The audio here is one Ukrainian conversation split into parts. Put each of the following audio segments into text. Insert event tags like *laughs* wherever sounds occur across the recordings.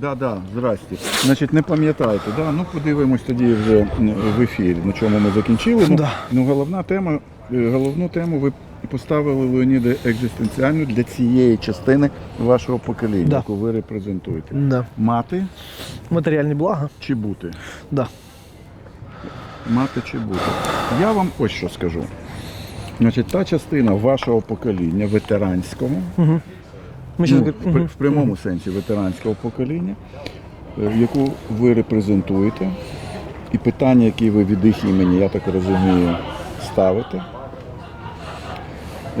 Да, да, здрасте. Значить, не пам'ятаєте, да? ну подивимось тоді вже в ефірі, на чому ми закінчили. Ну, Да. ну головна тема, е, головну тему ви поставили Леоніде екзистенціальну для цієї частини вашого покоління, Да. яку ви репрезентуєте. Да. Мати Матеріальні блага. чи бути? Да. Мати чи бути? Я вам ось що скажу. Значить, та частина вашого покоління, ветеранського, Ми ну, в, в прямому сенсі ветеранського покоління, е, яку ви репрезентуєте, і питання, які ви від їх імені, я так розумію, ставите,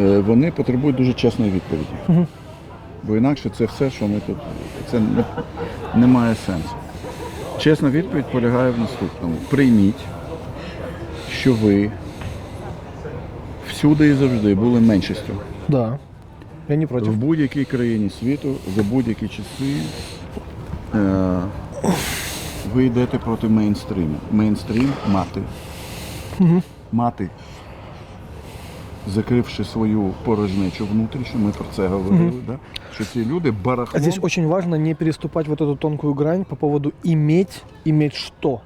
е, вони потребують дуже чесної відповіді. Бо інакше це все, що ми тут, це не, не має сенсу. Чесна відповідь полягає в наступному. Прийміть, що ви всюди і завжди були меншістю. Да. Я не проти. В будь-якій країні світу за будь-які часи е, ви йдете проти мейнстріму. Мейнстрім мати. Мати, закривши свою порожнечу внутрішню, ми про це говорили, да? що ці люди А барахлом. Здесь очень важно не переступать вот эту тонкую грань по поводу иметь, иметь что.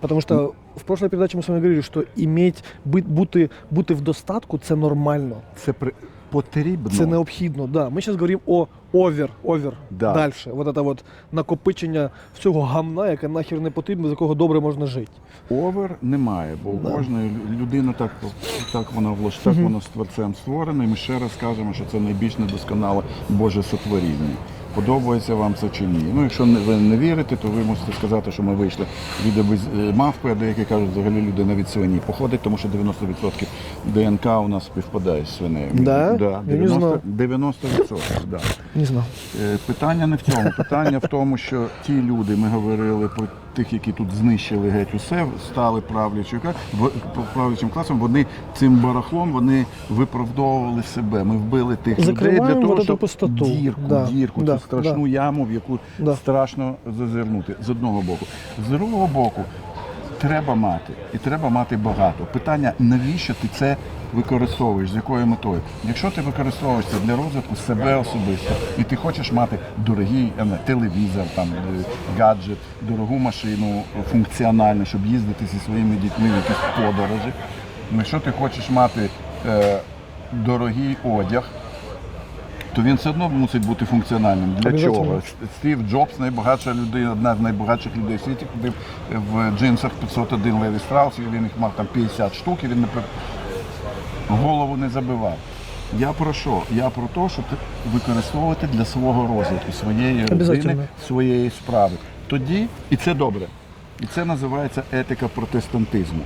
Потому что в прошлой передаче мы с вами говорили, что иметь, бути, бути в достатку це нормально. Це при... потрібно. Це необхідно. Да. Ми зараз говоримо о овер, овер. Да. Далі. Вот це вот накопичення всього гамна, яке нахер не потрібно, з якого добре можна жити. Овер немає, бо Да. кожної людина так, так вона влаш, так воно з творцем створено, і ми ще раз кажемо, що це найбільш недосконале Боже сотворіння. Подобається вам це чи ні? Ну, якщо ви не вірите, то ви мусите сказати, що ми вийшли від е, мавпи, а деякі кажуть, взагалі люди навіть свині походить, тому що 90% ДНК у нас співпадає з свинею. Да? Да, 90%, 90%, да. Не знав. Е, Питання не в цьому. Питання в тому, що ті люди, ми говорили про тих, які тут знищили геть усе, стали правлячим, правлячим класом, вони цим барахлом вони виправдовували себе. Ми вбили тих людей для того, щоб пустоту. дірку, Да, дірку, да, цю страшну яму, в яку Да. страшно зазирнути з одного боку. З другого боку. Треба мати, і треба мати багато. Питання, навіщо ти це використовуєш, з якою метою? Якщо ти використовуєш це для розвитку себе особисто, і ти хочеш мати дорогий телевізор, там, е, гаджет, дорогу машину функціональну, щоб їздити зі своїми дітьми в якісь подорожі. Якщо ти хочеш мати е, дорогий одяг, то він все одно мусить бути функціональним. Для чого? Стів Джобс, найбагатша людина, одна з найбагатших людей в світі, ходив в джинсах 501 Леві Страус, і він їх мав там 50 штук, і він не голову не забивав. Я про що? Я про те, щоб використовувати для свого розвитку, своєї родини, своєї справи. Тоді, і це добре. І це називається етика протестантизму.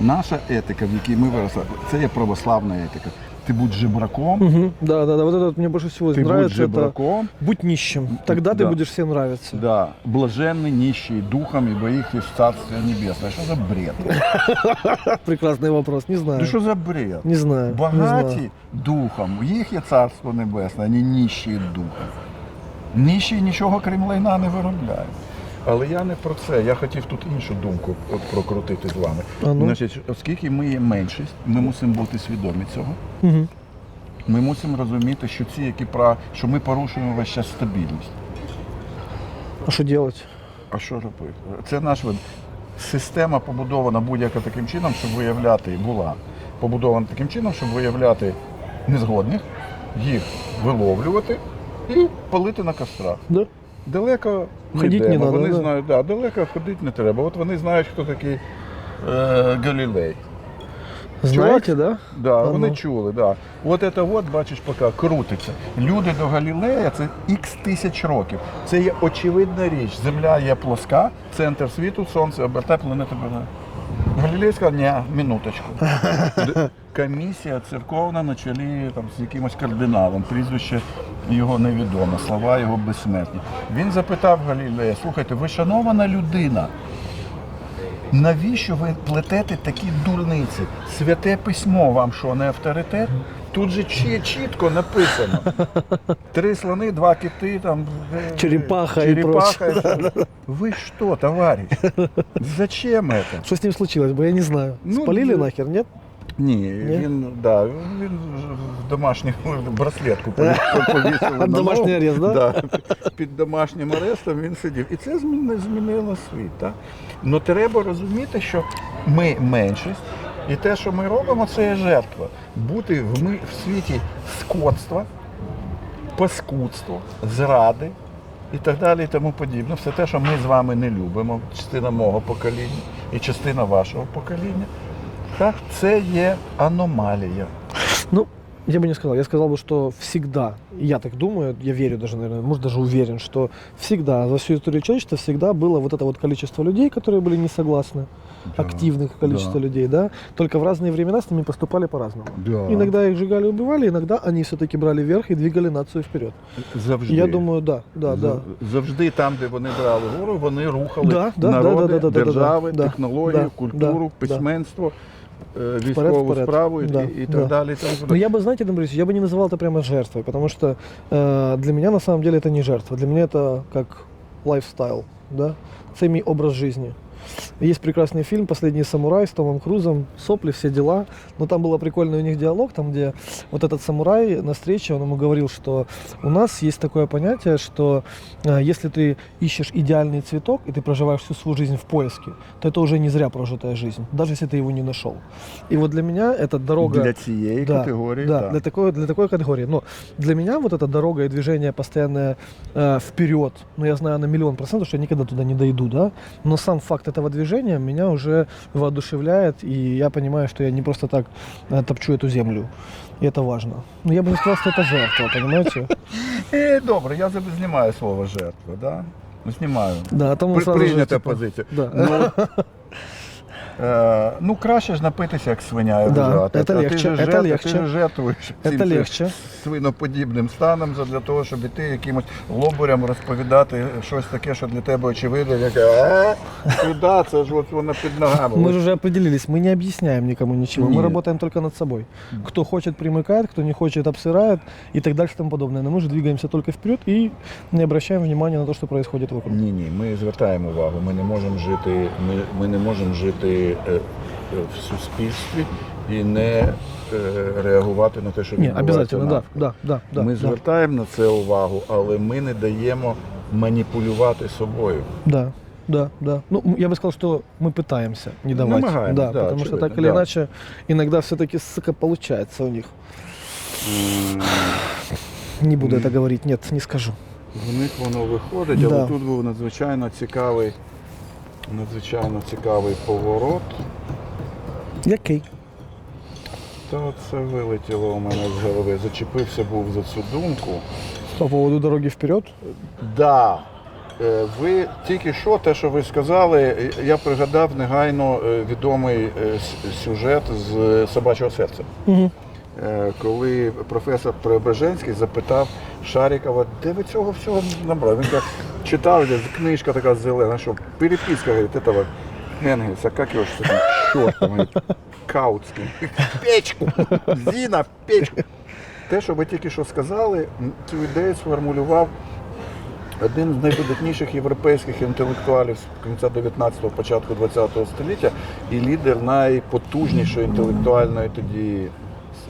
Наша етика, в якій ми виросли, це є православна етика Ти будь жебраком, Угу. Да, да, да. Вот это вот мне больше всего ти будь нравится. Это жебраком, будь нищим. Тогда ты Да. будешь всем нравиться. Да, блаженный, нищий духом, ибо их есть Царствие Небесное. Что за бред? *laughs* Прекрасный вопрос. Не знаю. Ну що за бред? Не знаю. Не знаю. Багаті духом, їх є Царство Небесне, а не нищі духом. Нищі нічого крім лайна не виробляють. Але я не про це. Я хотів тут іншу думку от прокрутити з вами. А ну? Значить, оскільки ми є меншість, ми мусимо бути свідомі цього. Мгм. Ми мусимо розуміти, що ці, які прав, що ми порушуємо весь час стабільність. А что делать? А що робити? Це наш вид. Система побудована будь-яка таким чином, щоб виявляти, була побудована таким чином, щоб виявляти незгодних, їх виловлювати і палити на кострах. Да? Далеко не Ходіть не надо, Вони да. знають, да, далеко ходити не треба. От вони знають, хто такий е, Галілей. Знаєте, да? Да, А вони ну. чули, да. От це от, бачиш, поки крутиться. Люди до Галілея це ікс тисяч років. Це є очевидна річ. Земля є плоска, центр світу, сонце обертає планету. обертає. Сказав, ні, минуточку. *laughs* Комісія церковна на чолі там, з якимось кардиналом, прізвище його невідоме, слова його безсмертні. Він запитав Галілея, слухайте, ви шанована людина, Навіщо ви плетете такі дурниці? Святе письмо вам що, не авторитет? Тут же чі- чітко написано. Три слони, два кити, там, е, Черепаха и черепаха. і що. Ви що, товариш? Зачем это? Что с ним случилось бы, я не знаю. Ну, Спалили да. нахер, нет? Ні, він, да, він в домашню браслетку пові- *laughs* повісили на Домашній ногу. арест, да? Під домашнім арестом він сидів. І це зміни- змінило світ. Так? Ну треба розуміти, що ми меншість, і те, що ми робимо, це є жертва. Бути в, ми, в світі скотства, паскудства, зради і так далі, і тому подібне. Все те, що ми з вами не любимо, частина мого покоління і частина вашого покоління. Так, це є аномалія. Ну, я бы не сказал. Я сказал бы, что всегда, я так думаю, я верю даже, наверное, может даже уверен, что всегда, за всю историю человечества всегда было вот это вот количество людей, которые были не согласны, Да, активных количество да. людей, да, только в разные времена с ними поступали по-разному. Да. Иногда их сжигали, убивали, иногда они все-таки брали верх и двигали нацию вперед. Завжди. Я думаю, да, да, да. Зав- Завжди там, де вони брали гору, вони рухали Да, да, народи, да, да, да, да, да, держави, да, технологію, да, культуру, да, да. письменство, е, військову вперед. справу і, Да, і так да. далі. і тому Но подобне. я бы, знаете, Дмитрий Борисович, я бы не называл это прямо жертвой, потому что э, для меня на самом деле это не жертва. Для меня это как лайфстайл, да, це мій образ жизни. Есть прекрасный фильм «Последний самурай» с Томом Крузом, сопли, все дела. Но там было прикольный у них диалог, там где вот этот самурай на встрече, он ему говорил, что у нас есть такое понятие, что э, если ты ищешь идеальный цветок, и ты проживаешь всю свою жизнь в поиске, то это уже не зря прожитая жизнь, даже если ты его не нашел. И вот для меня это дорога... Для цієї Да, категорії. Да, так. для такой, для такой категории. Но для меня вот эта дорога и движение постоянное э, вперед, ну я знаю на миллион процентов, что я никогда туда не дойду, да, но сам факт этого движения меня уже воодушевляет, и я понимаю, что я не просто так э, топчу эту землю. И это важно. Но я бы не сказал, что это жертва, понимаете? *laughs* Е, добре, я заб- знімаю слово жертва, да? знімаю. Да, а тому При- сразу же, Прийнята типа, позиція. Да. *laughs* Ну, е, ну, краще ж напитися, як свиня і Да, лежати. это а ти легче, же это жертв- легче. Ти ж жертвуєш Это цим легче. свиноподібним станом для того, щоб іти якимось лобурям розповідати щось таке, що для тебе очевидно, яке «Е, сюди, це ж от воно під ногами. Мы же уже определились, мы не объясняем никому ничего, мы Нет. работаем только над собой. Кто хочет, примыкает, кто не хочет, обсирает и так дальше и тому подобное. Но мы же двигаемся только вперед и не обращаем внимания на то, что происходит вокруг. Ні, ні, ми звертаємо увагу. Ми не можемо жити, ми, ми не можемо жити е, е, в суспільстві і не е, реагувати на те, що Не, відбувається обязательно, да, навколо. да, да, да. ми да. звертаємо на це увагу, але ми не даємо маніпулювати собою. Да, да, да. Ну, м- я бы сказал, что мы пытаемся не давать. Намагаемся, да, да, потому что очевидно, так или да. иначе иногда все-таки, сука, получается у них. Не буду это говорить, нет, не скажу. В них воно виходить, але Да. тут був надзвичайно цікавий, надзвичайно цікавий поворот. Який? Та це вилетіло у мене з голови. Зачепився був за цю думку. По поводу дороги вперед? Да. Е, Ви тільки що те, що ви сказали, я пригадав негайно е, відомий е, с- сюжет з е, собачого серця. Угу. Е, Коли професор Преображенський запитав Шарікова, де ви цього всього набрали? Він каже, читав десь книжка така зелена, що переписка говорить, этого Енгельса, як його ж це там, Каутський. Печку! Зіна, печку! Те, що ви тільки що сказали, цю ідею сформулював один з найвидатніших європейських інтелектуалів з кінця 19-го, початку 20-го століття і лідер найпотужнішої інтелектуальної тоді,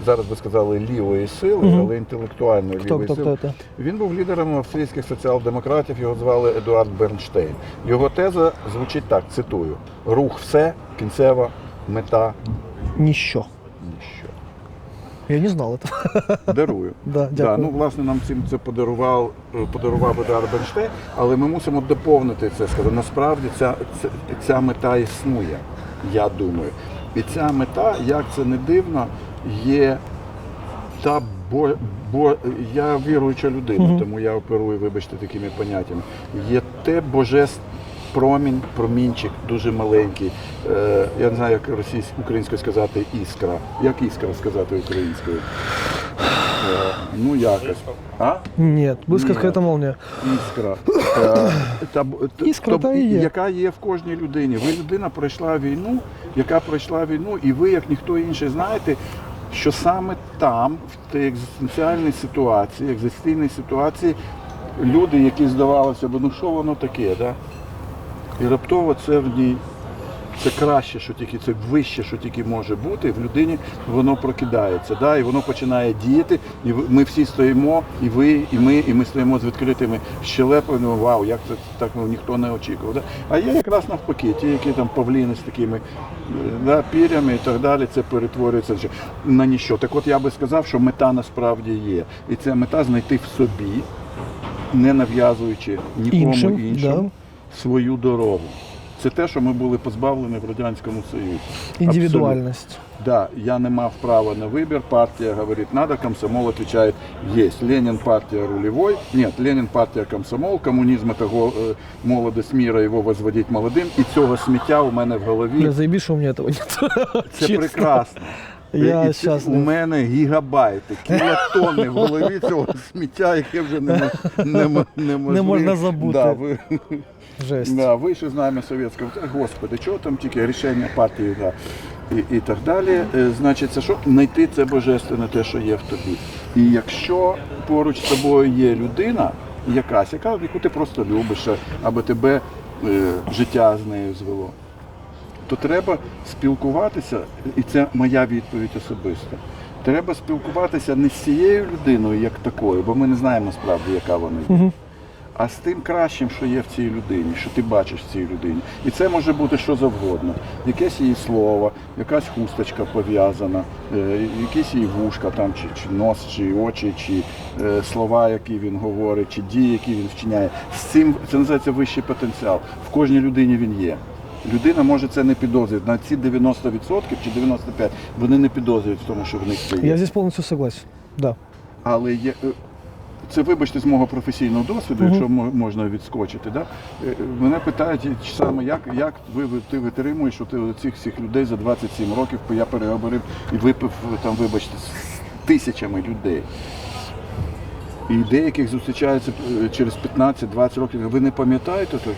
зараз би сказали, лівої сили, Мгм. але інтелектуальної Кто, лівої кто, сили. это? Він був лідером австрійських соціал-демократів, його звали Едуард Бернштейн. Його теза звучить так: цитую: рух все, кінцева мета Ніщо. ніщо. Я не знал этого. Дарую. *laughs* Да, Да, дякую. ну, власне, нам цим це подарував, е, подарував Едар Бенштейн, але ми мусимо доповнити це. Сказати, насправді ця, ця, ця мета існує, я думаю. І ця мета, як це не дивно, є та бо, бо я віруюча людина, Мгм. тому я оперую, вибачте, такими поняттями. Є те божество. Промінь, промінчик дуже маленький. Е, я не знаю, як російською українською сказати іскра. Як іскра сказати українською? Е, ну якось. А? Близко Нет. это молния. Іскра. Е, та, Іскра то- та і є. яка є в кожній людині. Ви людина пройшла війну, яка пройшла війну, і ви, як ніхто інший, знаєте, що саме там, в тій екзистенціальній ситуації, екзистенційній ситуації, люди, які здавалося б, ну що воно таке, да? і раптово це в ній це краще, що тільки це вище, що тільки може бути. В людині воно прокидається, да, і воно починає діяти. І ми всі стоїмо, і ви, і ми, і ми стоїмо з відкритими щелепами. Вау, як це так ну, ніхто не очікував. Да? А є якраз навпаки, ті, які там павліни з такими е, да, пірями і так далі, це перетворюється на ніщо. Так от я би сказав, що мета насправді є. І ця мета знайти в собі, не нав'язуючи нікому Іншим, іншому свою дорогу. Це те, що ми були позбавлені в Радянському Союзі. Индивидуальность. Да, я не мав права на выбор, партия говорит надо, комсомол отвечает есть. Ленин партия рулевой, нет, Ленин партия комсомол, коммунизм это го- э, молодость мира, его возводить молодим. І цього сміття у мене в голові. Бля, заебись, что у меня этого нет. *laughs* Це Честно. прекрасно. Я І це щаслив. у мене гігабайти, кілотони в голові цього сміття, яке вже не, не, Не можна забути. Да, ви, Жесть. Да, вище знамя совєтського. Господи, чого там тільки рішення партії да, і, і так далі. Е, Значить, це що знайти це божественне те, що є в тобі. І якщо поруч з тобою є людина, якась, яка, яку ти просто любиш, або тебе е, життя з нею звело, то треба спілкуватися, і це моя відповідь особиста. Треба спілкуватися не з цією людиною, як такою, бо ми не знаємо насправді, яка вона є а з тим кращим, що є в цій людині, що ти бачиш в цій людині. І це може бути що завгодно. Якесь її слово, якась хусточка пов'язана, е, якісь її вушка, там, чи, чи нос, чи очі, чи е, слова, які він говорить, чи дії, які він вчиняє. З цим це називається вищий потенціал. В кожній людині він є. Людина може це не підозрювати. На ці 90% чи 95% вони не підозрюють в тому, що в них це є. Я здесь полностью согласен. Да. Але є. Е, Це вибачте з мого професійного досвіду, якщо можна відскочити. Да? Е, Мене питають чи саме, як, як ви, ти витримуєш що ти цих всіх людей за 27 років, я переговорив і випив там, вибачте, з тисячами людей. І деяких зустрічаються е, через 15-20 років. Ви не пам'ятаєте? то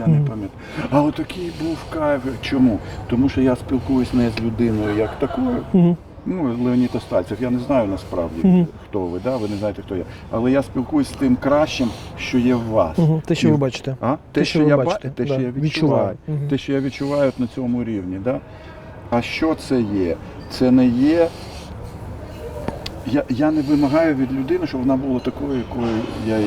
Я не пам'ятаю. А отакий був кайф. Чому? Тому що я спілкуюсь не з людиною як такою. Ну, Леонід Остальцев, я не знаю насправді, хто ви, да? ви не знаєте, хто я. Але я спілкуюсь з тим кращим, що є в вас. Мгм. Те, що ви бачите. А? Те, Те, що, що я бачите, те, да, що я відчуваю. Мгм. Те, що я відчуваю на цьому рівні. Да? А що це є? Це не є. Я, я не вимагаю від людини, щоб вона була такою, якою я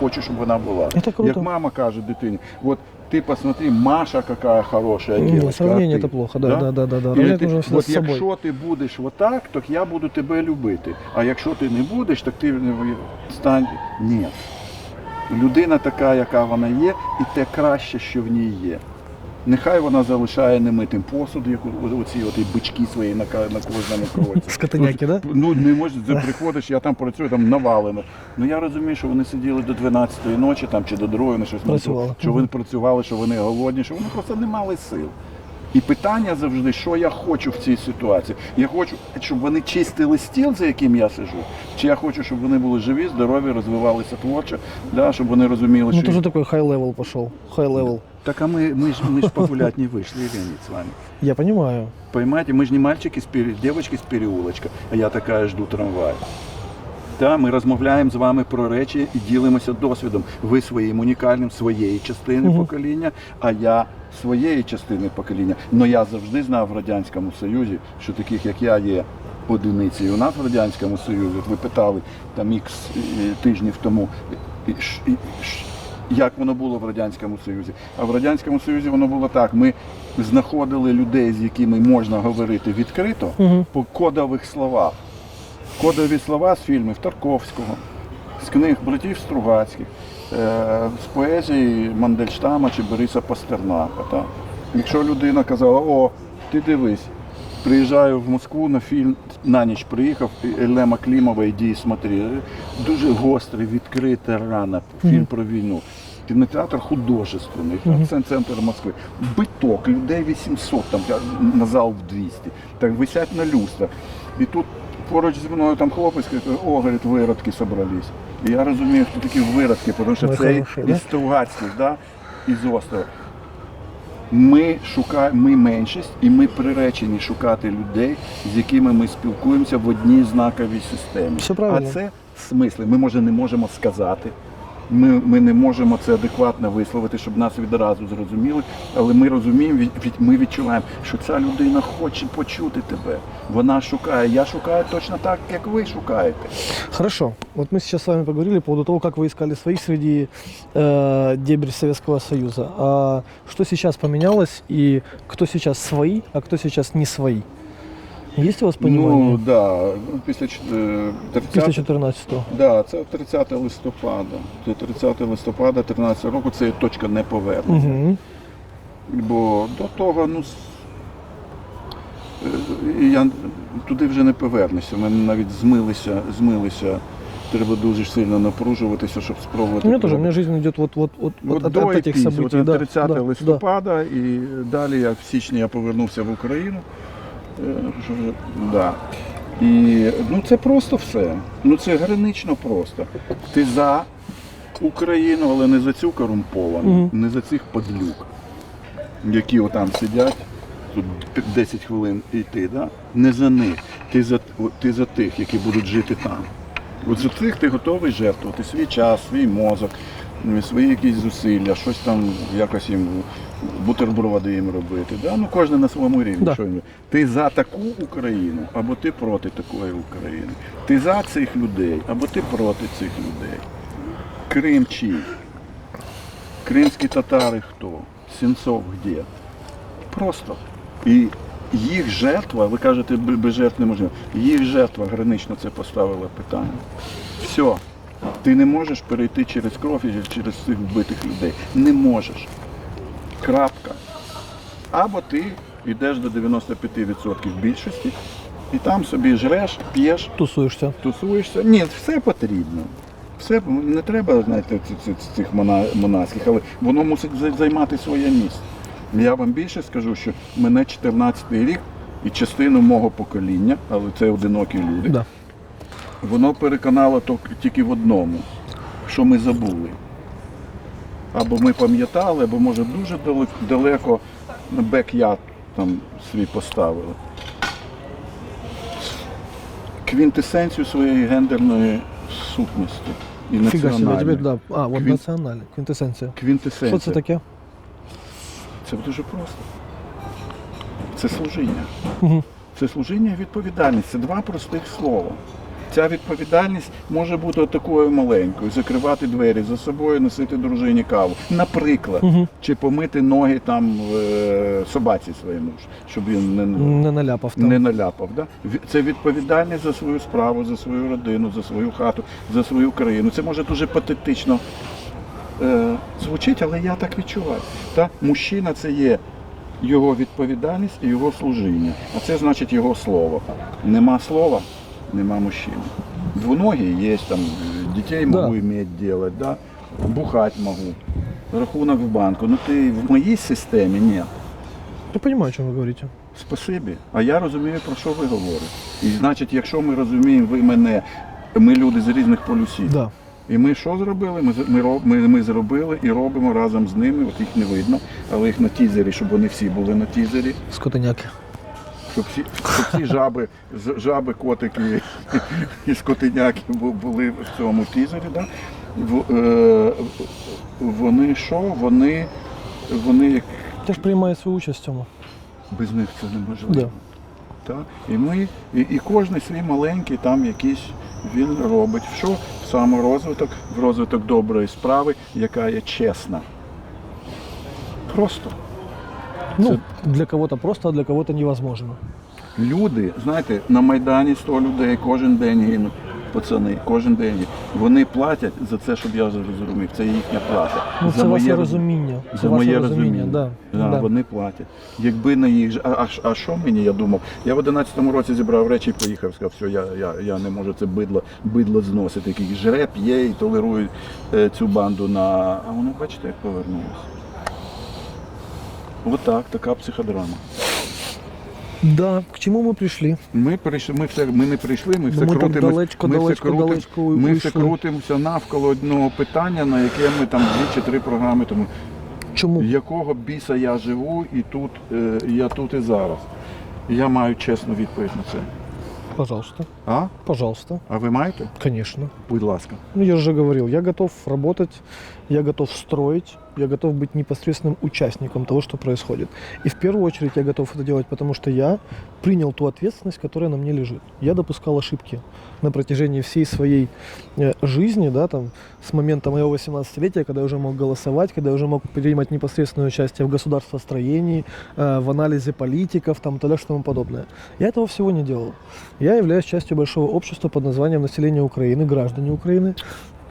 хочу, щоб вона була. Круто. Як мама каже дитині, от ти посмотри, Маша яка хороша Ні, девочка, сравнение а ти?» это плохо, да, да, да, да, да. Ти- нужно всегда от с собой. якщо ти будеш отак, то я буду тебе любити. А якщо ти не будеш, так ти стань. Ні. Людина така, яка вона є, і те краще, що в ній є. Нехай вона залишає немитим посуд, як оці от бички свої на, на кожному кроці. Скотиняки, да? Ну не можеш, ти приходиш, я там працюю, там навалено. Ну я розумію, що вони сиділи до 12-ї ночі там, чи до 2-ї, на щось Працювали. що вони працювали, що вони голодні, що вони просто не мали сил. І питання завжди, що я хочу в цій ситуації. Я хочу, щоб вони чистили стіл, за яким я сижу, чи я хочу, щоб вони були живі, здорові, розвивалися творчо, да, щоб вони розуміли, Ну, що тоже такой high-level пошел. High-level. Так, а ми, ми ж ми ж погулять не вийшли, Леонид, з вами. Я понимаю. Понимаете, мы же не мальчики, с пере... девочки с переулочка, а я така жду трамвай. Та, ми розмовляємо з вами про речі і ділимося досвідом. Ви своїм унікальним, своєї частини покоління, а я своєї частини покоління. Но я завжди знав в Радянському Союзі, що таких, як я, є одиниці. І у нас в Радянському Союзі, от ви питали там ікс е, тижнів тому, і ш- і ш- як воно було в Радянському Союзі. А в Радянському Союзі воно було так. Ми знаходили людей, з якими можна говорити відкрито Мгм. по кодових словах. Кодові слова з фільмів Тарковського, з книг братів Стругацьких, е, з поезії Мандельштама чи Бориса Пастернака. Так. Якщо людина казала, о, ти дивись, приїжджаю в Москву на фільм, на ніч приїхав, Елема Клімова, іди смотри. Дуже гострий, відкрита рана, фільм про війну. Кінотеатр художественний, це центр Москви. Биток, людей 800, там на зал в 200. Так висять на люстрах. І тут поруч зі мною там хлопець каже, о, говорить, виродки собрались. І я розумію, хто такі виродки, тому що да? із Стругацьких, да? із острова. Ми шукаємо, ми меншість, і ми приречені шукати людей, з якими ми спілкуємося в одній знаковій системі. Все. А це смисли. Ми може не можемо сказати. Ми, ми не можемо це адекватно висловити, щоб нас відразу зрозуміли. Але ми розуміємо, від- від- ми відчуваємо, що ця людина хоче почути тебе. Вона шукає. Я шукаю точно так, як ви шукаєте. Хорошо. Вот мы сейчас с вами поговорили по поводу того, как вы искали своих среди э, дебри Советского Союза. А что сейчас поменялось и кто сейчас свои, а кто сейчас не свои? Есть у вас понимание? Ну да, ну, після ч- е, 30 Після 14-го. Да, це 30 листопада. Це 30 листопада 13 року це є точка неповернення. Угу. Бо до того, ну. с- е, Я туди вже не повернуся. У мене навіть змилися, змилися. Треба дуже сильно напружуватися, щоб спробувати. У меня тоже, у меня жизнь идет вот, вот, вот, От от, от этих событий. Да, 30 да, да. листопада і далі я в січні я повернувся в Україну. Вже- Да. І ну це просто все. Ну це гранично просто. Ти за Україну, але не за цю корумповану, Мгм. не за цих подлюк, які отам сидять. Тут 10 хвилин йти, да? не за них. Ти за, ти за тих, які будуть жити там. От за цих ти готовий жертвувати свій час, свій мозок, свої якісь зусилля, щось там якось їм бутерброди їм робити. Да? Ну, кожен на своєму рівні. Да. Що він- ти за таку Україну, або ти проти такої України. Ти за цих людей, або ти проти цих людей. Крим чий? Кримські татари хто? Сенцов де? Просто. І їх жертва, ви кажете, без жертв не можна. Їх жертва гранично це поставила питання. Все. Ти не можеш перейти через кров і через цих вбитих людей. Не можеш. Крапка. Або ти йдеш до 95% більшості і там собі жреш, п'єш, Тусуешься. тусуєшся. Ні, все потрібно. Все не треба, знаєте, ці- ці- цих мона- але воно мусить зай- займати своє місце. Я вам більше скажу, що мене 14-й рік і частину мого покоління, але це одинокі люди, Да. воно переконало тільки в одному, що ми забули. Або ми пам'ятали, або може дуже далеко, бек-яд там свій поставили. Квінтесенцію своєї гендерної сутності і національної. да. А, вот Квин- национальный, квинтэссенция. Квінтесенція. Що це таке? Це дуже просто. Це служіння. Це служіння і відповідальність. Це два простих слова. Ця відповідальність може бути такою маленькою, закривати двері за собою, носити дружині каву. Наприклад, Мгм. чи помити ноги там е, собаці своєму, щоб він не, Не наляпав там. не наляпав. Да? Це відповідальність за свою справу, за свою родину, за свою хату, за свою країну. Це може дуже патетично е, звучить, але я так відчуваю. Та? Мужчина це є його відповідальність і його служіння. А це значить його слово. Нема слова, нема мужчини. Двуногий є, там, дітей Да. можу иметь делать, да? бухать можу. Рахунок в банку. Ну ти в моїй системі ні. Я понимаю, о чем вы говорите. Спасибі. А я розумію, про що ви говорите. І значить, якщо ми розуміємо, ви мене, ми люди з різних полюсів. Да. І ми що зробили? Ми, ми, ми, ми зробили і робимо разом з ними, от їх не видно, але їх на тізері, щоб вони всі були на тізері, Скотиняки. Щоб всі, щоб всі жаби, з- жаби, котики і скотиняки бу- були в цьому тізері. Да? В, е, вони що? Вони, вони як Ты ж приймає свою участь в цьому. без них це неможливо. Да. Так? І ми, і, і кожен свій маленький там якийсь він робить. Що? В саморозвиток, в розвиток доброї справи, яка є чесна. Просто. Ну, для кого-то просто, а для кого-то невозможно. Люди, знаєте, на Майдані 100 людей кожен день гинуть. Пацани, кожен день. Вони платять за це, щоб я зрозумів. Це їхня плата. Ну, за це ваше моє розуміння. Це За ваше моє розуміння, розуміння. да. Да, Да. Вони платять. Якби не їх. А, а, а що мені, я думав? Я в 11-му році зібрав речі і поїхав, сказав, все, я, я, я не можу це бидло, бидло зносити. Який жре, п'є і толерує е, цю банду на. А воно, бачите, як повернулося. Отак, така психодрама. Да, к чему мы пришли? Ми прийшли, ми все, ми не прийшли, ми все ми так далечко, ми далечко, все крутим- далечко ми все уйшли. крутимося навколо одного питання, на яке ми там дві чи три програми тому. Чому? Якого біса я живу і тут, е, я тут і зараз. Я маю чесну відповідь на це. Пожалуйста, А? пожалуйста, А ви маєте? конечно. Будь ласка. Ну, я же говорил, я готов работать, я готов строить, я готов быть непосредственным участником того, что происходит. И в первую очередь я готов это делать, потому что я принял ту ответственность, которая на мне лежит. Я допускал ошибки на протяжении всей своей э, жизни, да, там, с момента моего 18-летия, когда я уже мог голосовать, когда я уже мог принимать непосредственное участие в государствостроении, э, в анализе политиков, там, далее, что тому подобное. Я этого всего не делал. Я являюсь частью большого общества под названием население Украины, граждане Украины,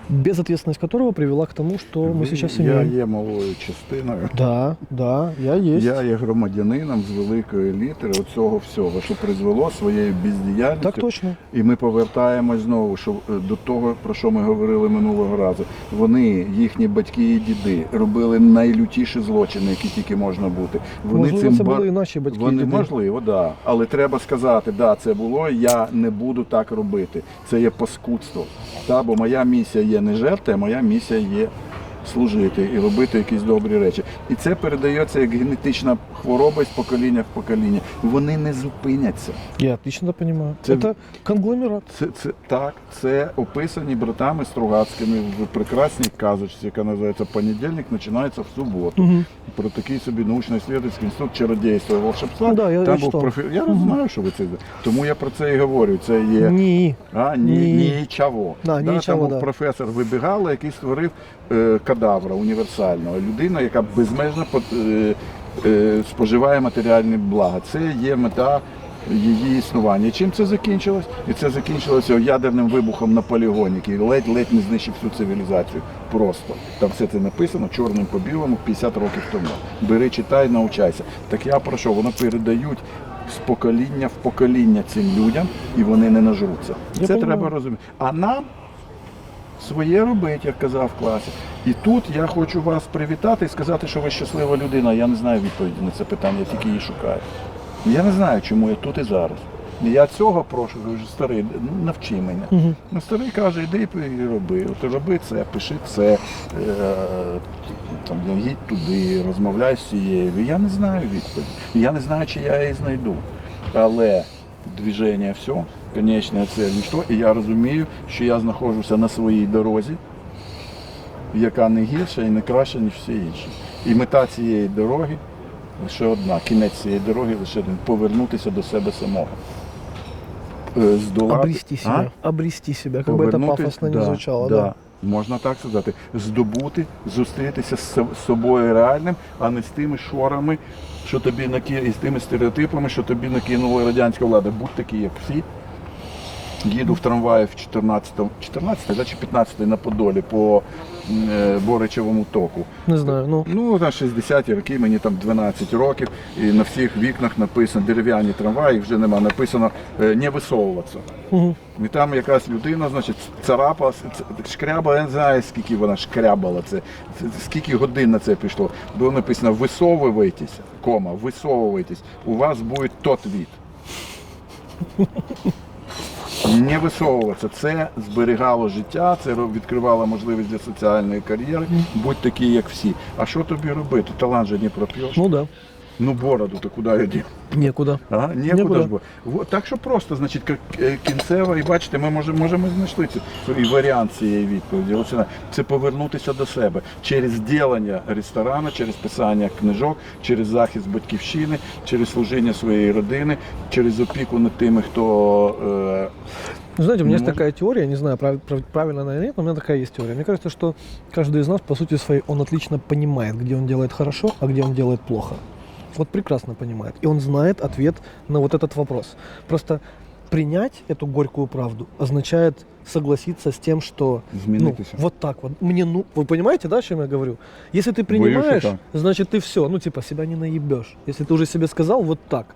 безответственность которого привела к тому, что мы Ви- сейчас я имеем. є малою частиною. Да, да, я есть. Я є громадянином з великої літери оцього всього, що призвело своєю бездіяльністю. Так точно. І ми повертаємось знову що, е, до того, про що ми говорили минулого разу. Вони, їхні батьки і діди, робили найлютіші злочини, які тільки можна бути. Вони Можливо, це ба- були і наші батьки. і Вони діди. можливо, да. Але треба сказати, да, це було, я не буду так робити. Це є паскудство. Та, бо моя місія є не жерти, а моя місія є служити і робити якісь добрі речі. І це передається як генетична хвороба з покоління в покоління. Вони не зупиняться. Я отлично понимаю. Це- Это конгломерат. Це, це так, це описані братами Стругацькими в прекрасній казочці, яка називається Понедільник починається в суботу. Мгм. Про такий собі научно-исследовательський інститут чародейства і волшебства. Ну да, я- Там я був профі... Я знаю, що ви це. Тому я про це і говорю. Це є Ні. а, ні, Ні. ні, чаво. Да, ні там чаво, був да. професор Вибігала, який створив кадавра універсального. Людина, яка безмежно е, е, споживає матеріальні блага. Це є мета її існування. Чим це закінчилось? І це закінчилося ядерним вибухом на полігоні, який ледь-ледь не знищив всю цивілізацію. Просто. Там все це написано чорним по білому 50 років тому. Бери, читай, навчайся. Так я про що? Воно передають з покоління в покоління цим людям, і вони не нажруться. Це треба розуміти. А нам своє робити, як казав в класі. І тут я хочу вас привітати і сказати, що ви щаслива людина. Я не знаю відповіді на це питання, я тільки її шукаю. Я не знаю, чому я тут і зараз. Я цього прошу, вже старий, навчи мене. Ну, старий каже, йди і роби. От роби це, пиши це, е, там, їдь туди, розмовляй з цією. Я не знаю відповіді. Я не знаю, чи я її знайду. Але движення все, конечна цель ніщо. І я розумію, що я знаходжуся на своїй дорозі, яка не гірша і не краща, ніж всі інші. І мета цієї дороги лише одна. Кінець цієї дороги лише один повернутися до себе самого. Е, Здолати. Обрести себя. Обрести себя. Как бы это пафосно не звучало. да. Можна так сказати. Здобути, зустрітися з собою реальним, а не з тими шорами, що тобі наки... і з тими стереотипами, що тобі накинула радянська влада. Будь такий, як всі. Їду в трамваї в 14, 14 да, чи 15 на Подолі по е, Боричевому току. Не знаю, ну. Ну, на 60-ті роки, мені там 12 років, і на всіх вікнах написано дерев'яні трамваї, вже нема написано е, не висовуватися. Мгм. І там якась людина, значить, царапала, ц- шкрябала, я не знаю, скільки вона шкрябала це- скільки годин на це пішло. Було написано висовуйтесь, кома, висовуйтесь, у вас буде тот від. Не висовуватися. Це зберігало життя, це відкривало можливість для соціальної кар'єри. Будь такий, як всі. А що тобі робити? Талант же не проп'єш. Ну да. Ну бороду, то куди я дів? Некуда. Ага, нікуди Нікуди. ж було. Во- Так що просто, значить, як, е, кінцева, і бачите, ми може, може ми знайшли цю і варіант цієї відповіді. На- це повернутися до себе через ділення ресторану, через писання книжок, через захист батьківщини, через служіння своєї родини, через опіку над тими, хто. Е, Ну, знаете, у меня есть Может. такая теория, не знаю, прав- прав- правильно она или нет, но у меня такая есть теория. Мне кажется, что каждый из нас, по сути своей, он отлично понимает, где он делает хорошо, а где он делает плохо. Вот прекрасно понимает. И он знает ответ на вот этот вопрос. Просто принять эту горькую правду означает согласиться с тем, что ну, Змінитися. вот так вот. Мне, ну, вы понимаете, да, о чем я говорю? Если ты принимаешь, так. значит ты все, ну типа себя не наебешь. Если ты уже себе сказал вот так,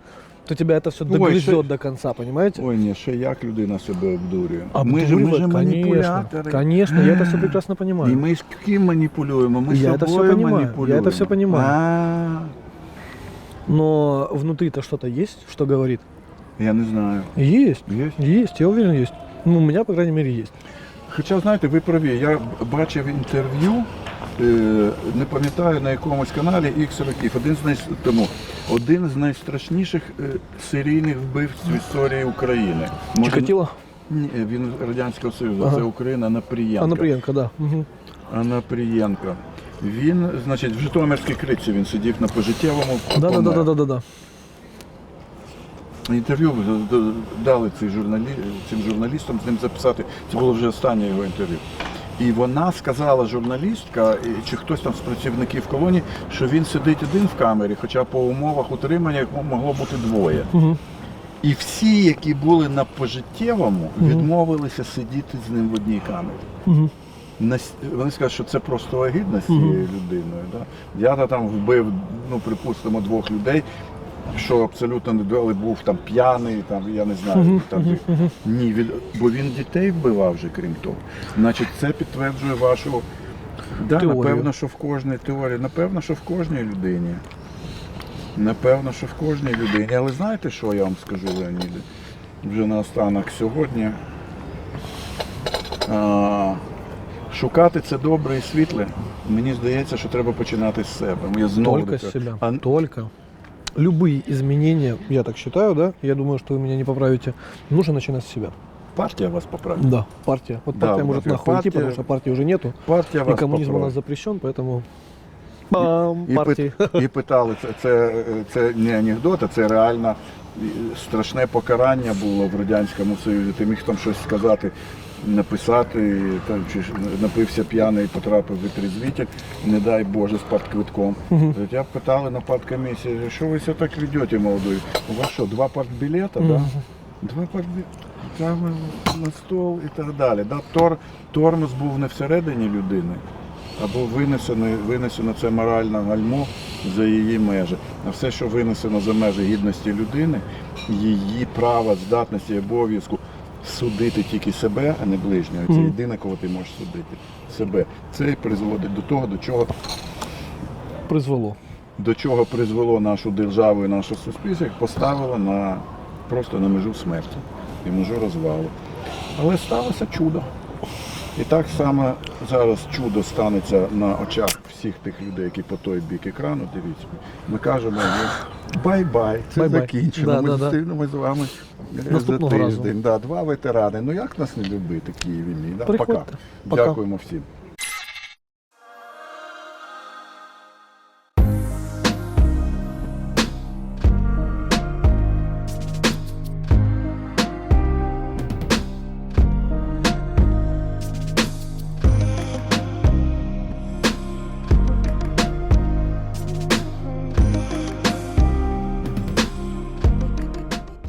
то тебя это все Ой, догрызет что- до конца, понимаете? Ой, ні, ще як людина себе обдурює. А ми ж, ми Обдуривает, ж конечно, маніпулятори. конечно, я это все прекрасно І понимаю. ми з ким маніпулюємо? Ми Я це все собою понімаю, я маніпулюємо. це все понімаю. А, Но внутри-то что-то есть, что говорит? Я не знаю. Есть, Є? есть, я уверен, есть. Ну, у меня, по крайней мере, есть. Хоча, знаєте, ви праві, я бачив інтерв'ю, е, не пам'ятаю на якомусь каналі X років, один з них тому. один з найстрашніших е, серійних вбивць в історії України. Може, Чикатило? Ні, він Радянського Союзу, Ага. це Україна Анапрієнка. Анаприенко, да. Мгм. Анапрієнка. Він, значить, в Житомирській критці він сидів на пожиттєвому. Да, да, да, да, да, да. Інтерв'ю дали цей журналі... цим журналістам з ним записати. Це було вже останнє його інтерв'ю. І вона сказала, журналістка, чи хтось там з працівників колонії, що він сидить один в камері, хоча по умовах утримання могло бути двоє. Мгм. І всі, які були на пожиттєвому, відмовилися сидіти з ним в одній камері. Мгм. Вони скажуть, що це просто огидно з цією людиною. Да? Я там вбив, ну припустимо, двох людей, що абсолютно не дали, був там п'яний, там я не знаю. Там, ні, від, бо він дітей вбивав вже, крім того. Значить, це підтверджує вашу. Да, Теорію. напевно, що в кожній теорії, напевно, що в кожній людині. Напевно, що в кожній людині. Але знаєте, що я вам скажу, Леоніде? Вже наостанок сьогодні. А, шукати це добре і світле. Мені здається, що треба починати з себе. Я знову Только до с цього. себя. А, Только. Любые изменения, я так считаю, да, я думаю, что вы меня не поправите, нужно начинать с себя. партія вас поправить. Да, партия. Вот Да, партия может вот нахуй идти, партия- потому что партии уже нету. Партія И вас коммунизм у поправить. нас запрещен, поэтому... Бам, І, партии. пит- і питали, це, це, це не анекдот, а це реально е, страшне покарання було в Радянському Союзі. Ти міг там щось сказати, написати, там, чи ж напився п'яний, потрапив в витрезвитель, не дай Боже, з партквитком. Я питали на парткомісії, що ви себе так ведете, молодой? У вас що, два партбілета, да? Два партбілета. На стол і так далі. Да? Тор, тормоз був не всередині людини, або винесено, винесено це моральне гальмо за її межі. А все, що винесено за межі гідності людини, її права, здатності, обов'язку судити тільки себе, а не ближнього. Це єдине, кого ти можеш судити. Себе. Це призводить до того, до чого, Произвело. до чого призвело нашу державу і наше суспільство, як поставило на, просто на межу смерті і межу розвалу. Але сталося чудо. І так само зараз чудо станеться на очах всіх тих людей, які по той бік екрану, дивіться. Ми кажемо бай-бай, це Бай-бай. закінчено. Да, ми да, да. зустрінемось з вами Наступного за разу. тиждень. Да, два ветерани. Ну як нас не любити Київ війни? Да? Приходьте. Пока. Пока. Дякуємо всім.